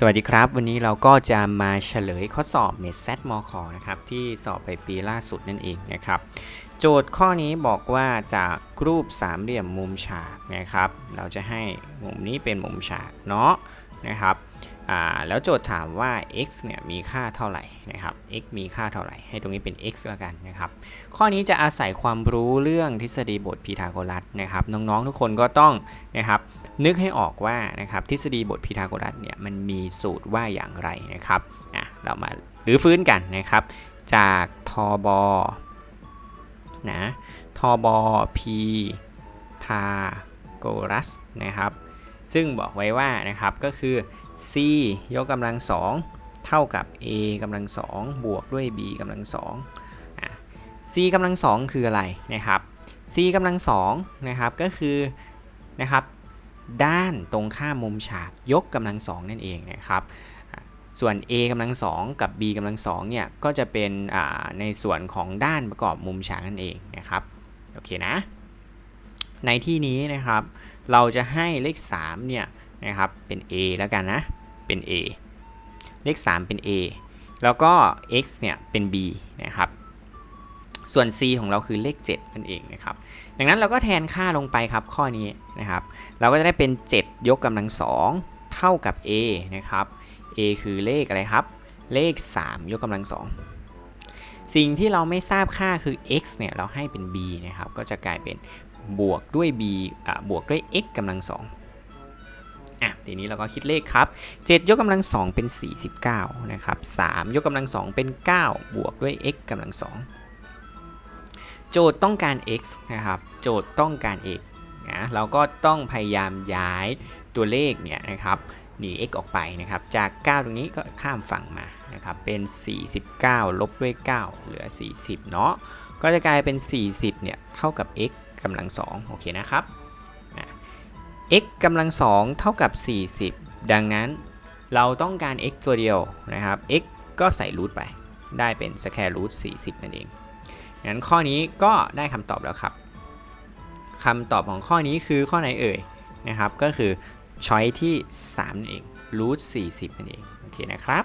สวัสดีครับ วันนี้เราก็จะมาเฉลยข้อสอบ n e t s e t m c นะครับที่สอบไปปีล่าสุดนั่นเองนะครับโจทย์ข้อนี้บอกว่าจากรูปสามเหลี่ยมมุมฉากนะครับ เราจะให้มุมนี้เป็นมุมฉากเนาะ นะครับแล้วโจทย์ถามว่า x เนี่ยมีค่าเท่าไหร่นะครับ x มีค่าเท่าไหร่ ให้ตรงนี้เป็น x แล้วกันนะครับ ข้อนี้จะอาศัยความรู้เรื่องทฤษฎีบทพีทาโกรัสนะครับ น้องๆทุกคนก็ต้องนะครับนึกให้ออกว่านะครับทฤษฎีบทพีทาโกรัสเนี่ยมันมีสูตรว่าอย่างไรนะครับอะเรามาหรือฟื้นกันนะครับ จากทบนะทบพีทาโกรัสนะครับ ซึ่งบอกไว้ว่านะครับก็คือ c ยกกำลังสองเท่ากับ a กำลังสองบวกด้วย b กำลังสองอะ c กำลังสองคืออะไรนะครับ c กำลังสองนะครับก็คือนะครับด้านตรงข้ามมุมฉากยกกำลังสองนั่นเองนะครับส่วน a กำลังสองกับ b กำลังสองเนี่ยก็จะเป็นในส่วนของด้านประกอบมุมฉากนั่นเองนะครับ โอเคนะ ในที่นี้นะครับ เราจะให้เลข3เนี่ยนะครับเป็น a แล้วกันนะเป็น a เลข 3 เป็น a แล้วก็ x เนี่ยเป็น b นะครับส่วน c ของเราคือเลข 7 นั่นเองนะครับ ดังนั้นเราก็แทนค่าลงไปครับข้อนี้นะครับ เราก็จะได้เป็น 7 ยกกำลัง2เท่ากับ a นะครับ a คือเลขอะไรครับ เลข 3 ยกกำลัง2สิ่งที่เราไม่ทราบค่าคือ x เนี่ยเราให้เป็น b นะครับ ก็จะกลายเป็น บวกด้วย b อะบวกด้วย x กำลัง2อะทีนี้เราก็คิดเลขครับ 7 ยกกำลัง2เป็น 49 นะครับ 3 ยกกำลัง2เป็น 9 บวกด้วย x กำลัง2โจทย์ต้องการ x นะครับ โจทย์ต้องการ x นะเราก็ต้องพยายามย้ายตัวเลขเนี่ยนะครับหนี x ออกไปนะครับ จาก 9 ตรงนี้ก็ข้ามฝั่งมานะครับ เป็น 49 ลบด้วย 9 เหลือ 40 เนาะ ก็จะกลายเป็น 40 เนี่ย เท่ากับ x กำลัง2โอเคนะครับ x กำลัง2เท่ากับ 40 ดังนั้นเราต้องการ x ตัวเดียวนะครับ x ก็ใส่รูทไป ได้เป็น square root 40 นั่นเอง งั้นข้อนี้ก็ได้คำตอบแล้วครับคำตอบของข้อนี้คือข้อไหนเอ่ยนะครับ ก็คือช้อยที่3นั่นเอง root 40นั่นเอง โอเคนะครับ